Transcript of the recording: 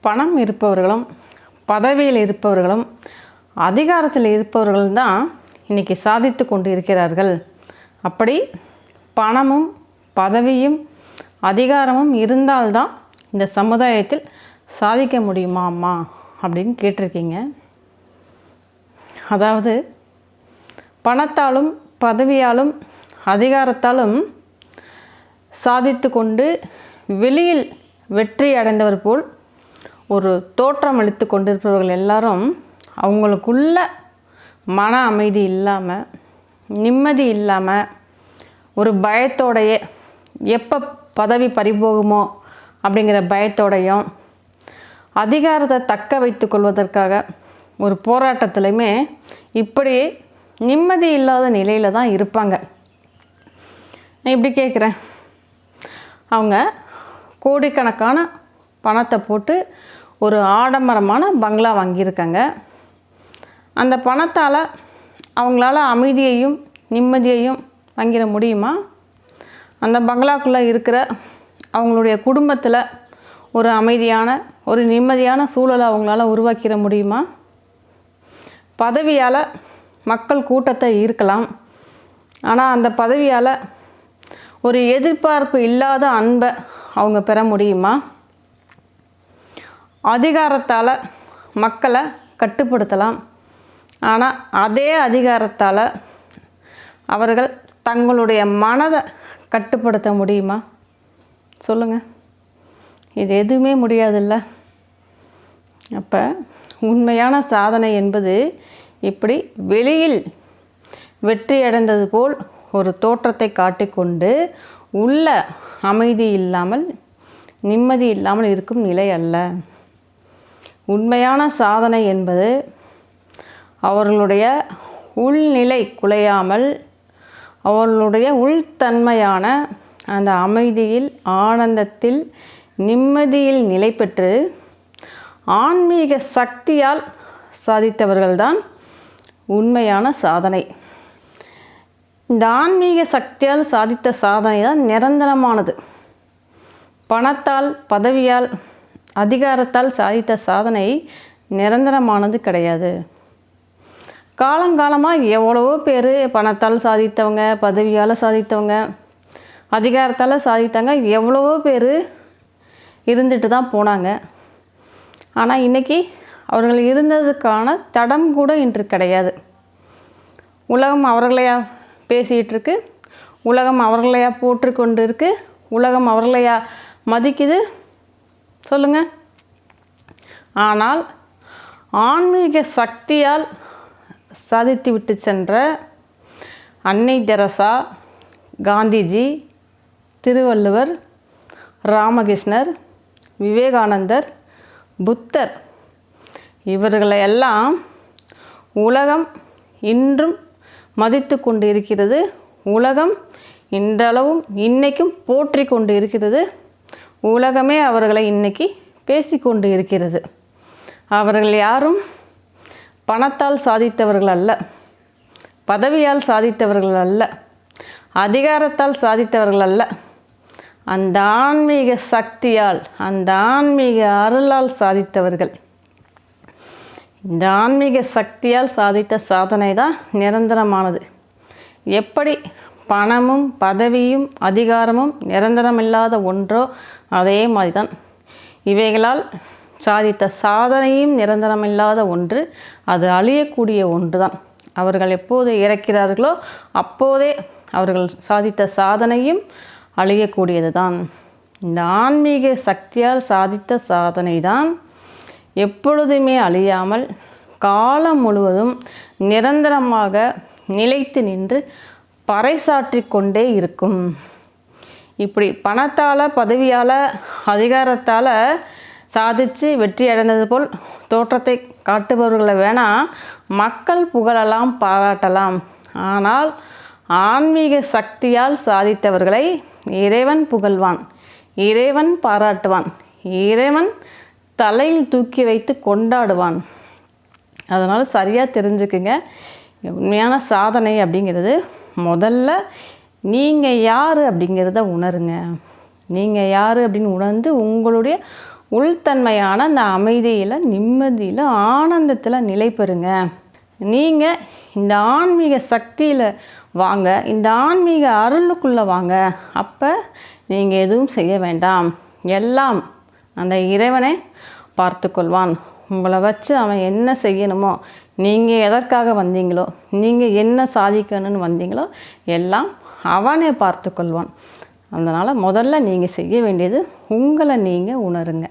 பணம் இருப்பவர்களும் பதவியில் இருப்பவர்களும் அதிகாரத்தில் இருப்பவர்கள் தான் இன்றைக்கி சாதித்து கொண்டு இருக்கிறார்கள் அப்படி பணமும் பதவியும் அதிகாரமும் இருந்தால்தான் இந்த சமுதாயத்தில் சாதிக்க முடியுமா அம்மா? அப்படின்னு கேட்டிருக்கீங்க. அதாவது பணத்தாலும் பதவியாலும் அதிகாரத்தாலும் சாதித்து கொண்டு வெளியில் வெற்றி அடைந்தவர் போல் ஒரு தோற்றம் அளித்து கொண்டிருப்பவர்கள் எல்லாரும் அவங்களுக்குள்ள மன அமைதி இல்லாமல் நிம்மதி இல்லாமல் ஒரு பயத்தோடைய எப்போ பதவி பறிபோகுமோ அப்படிங்கிற பயத்தோடையும் அதிகாரத்தை தக்க வைத்து கொள்வதற்காக ஒரு போராட்டத்துலையுமே இப்படி நிம்மதி இல்லாத நிலையில் தான் இருப்பாங்க. நான் இப்படி கேட்குறேன். அவங்க கோடிக்கணக்கான பணத்தை போட்டு ஒரு ஆடம்பரமான பங்களா வாங்கியிருக்காங்க. அந்த பணத்தால் அவங்களால அமைதியையும் நிம்மதியையும் வாங்கிட முடியுமா? அந்த பங்களாக்குள்ளே இருக்கிற அவங்களுடைய குடும்பத்தில் ஒரு அமைதியான ஒரு நிம்மதியான சூழலை அவங்களால உருவாக்கிட முடியுமா? பதவியால் மக்கள் கூட்டத்தை ஈர்க்கலாம். ஆனால் அந்த பதவியால் ஒரு எதிர்பார்ப்பு இல்லாத அன்பை அவங்க பெற முடியுமா? அதிகாரத்தால் மக்களை கட்டுப்படுத்தலாம். ஆனால் அதே அதிகாரத்தால் அவர்கள் தங்களுடைய மனதை கட்டுப்படுத்த முடியுமா? சொல்லுங்கள் இது எதுவுமே முடியாதுல்ல. அப்போ உண்மையான சாதனை என்பது இப்படி வெளியில் வெற்றி அடைந்தது போல் ஒரு தோற்றத்தை காட்டிக்கொண்டு உள்ள அமைதி இல்லாமல் நிம்மதி இல்லாமல் இருக்கும் நிலை அல்ல. உண்மையான சாதனை என்பது அவர்களுடைய உள்நிலை குலையாமல் அவர்களுடைய உள்தன்மையான அந்த அமைதியில் ஆனந்தத்தில் நிம்மதியில் நிலை பெற்று ஆன்மீக சக்தியால் சாதித்தவர்கள்தான் உண்மையான சாதனை. இந்த ஆன்மீக சக்தியால் சாதித்த சாதனை தான் நிரந்தரமானது. பணத்தால் பதவியால் அதிகாரத்தால் சாதித்த சாதனை நிரந்தரமானது கிடையாது. காலங்காலமாக எவ்வளவோ பேர் பணத்தால் சாதித்தவங்க பதவியால் சாதித்தவங்க அதிகாரத்தால் சாதித்தாங்க எவ்வளவோ பேர் இருந்துட்டு தான் போனாங்க. ஆனால் இன்றைக்கி அவர்கள் இருந்ததுக்கான தடம் கூட இன்று கிடையாது. உலகம் அவர்களையா பேசிகிட்ருக்கு உலகம் அவர்களையா போற்று கொண்டு இருக்குது உலகம் அவர்களையா மதிக்குது சொல்லுங்கள் ஆனால் ஆன்மீக சக்தியால் சாதித்து விட்டு சென்ற அன்னை தெரசா காந்திஜி திருவள்ளுவர் ராமகிருஷ்ணர் விவேகானந்தர் புத்தர் இவர்களை எல்லாம் உலகம் இன்றும் மதித்து கொண்டு இருக்கிறது. உலகம் இன்றளவும் இன்னைக்கும் போற்றி கொண்டு இருக்கிறது. உலகமே அவர்களை இன்னைக்கு பேசிக்கொண்டு இருக்கிறது. அவர்கள் யாரும் பணத்தால் சாதித்தவர்கள் அல்ல. பதவியால் சாதித்தவர்கள் அல்ல. அதிகாரத்தால் சாதித்தவர்கள் அல்ல. அந்த ஆன்மீக சக்தியால் அந்த ஆன்மீக அருளால் சாதித்தவர்கள். இந்த ஆன்மீக சக்தியால் சாதித்த சாதனை தான் நிரந்தரமானது. எப்படி பணமும் பதவியும் அதிகாரமும் நிரந்தரமில்லாத ஒன்றோ அதே மாதிரி தான் இவைகளால் சாதித்த சாதனையும் நிரந்தரமில்லாத ஒன்று அது அழியக்கூடிய ஒன்று தான் அவர்கள் எப்போது இறக்கிறார்களோ அப்போதே அவர்கள் சாதித்த சாதனையும் அழியக்கூடியது தான் இந்த ஆன்மீக சக்தியால் சாதித்த சாதனை தான் எப்பொழுதுமே அழியாமல் காலம் முழுவதும் நிரந்தரமாக நிலைத்து நின்று பறைசாற்றி கொண்டே இருக்கும். இப்படி பணத்தால் பதவியால் அதிகாரத்தால் சாதித்து வெற்றி அடைந்தது போல் தோற்றத்தை காட்டுபவர்களை வேணால் மக்கள் புகழலாம் பாராட்டலாம். ஆனால் ஆன்மீக சக்தியால் சாதித்தவர்களை இறைவன் புகழ்வான் இறைவன் பாராட்டுவான் இறைவன் தலையில் தூக்கி வைத்து கொண்டாடுவான். அதனால் சரியாக தெரிஞ்சுக்குங்க. உண்மையான சாதனை அப்படிங்கிறது முதல்ல நீங்கள் யார் அப்படிங்கிறத உணருங்க. நீங்கள் யார் அப்படின்னு உணர்ந்து உங்களுடைய உள்தன்மையான அந்த அமைதியில் நிம்மதியில் ஆனந்தத்தில் நிலை பெறுங்க. நீங்கள் இந்த ஆன்மீக சக்தியில் வாங்க இந்த ஆன்மீக அருளுக்குள்ளே வாங்க. அப்போ நீங்கள் எதுவும் செய்ய வேண்டாம். எல்லாம் அந்த இறைவனை பார்த்துக்கொள்வான். உங்களை வச்சு அவன் என்ன செய்யணுமோ நீங்கள் எதற்காக வந்தீங்களோ நீங்கள் என்ன சாதிக்கணும்னு வந்தீங்களோ எல்லாம் அவனே பார்த்துக்கொள்வான். அதனால் முதல்ல நீங்கள் செய்ய வேண்டியது உங்களை நீங்கள் உணருங்க.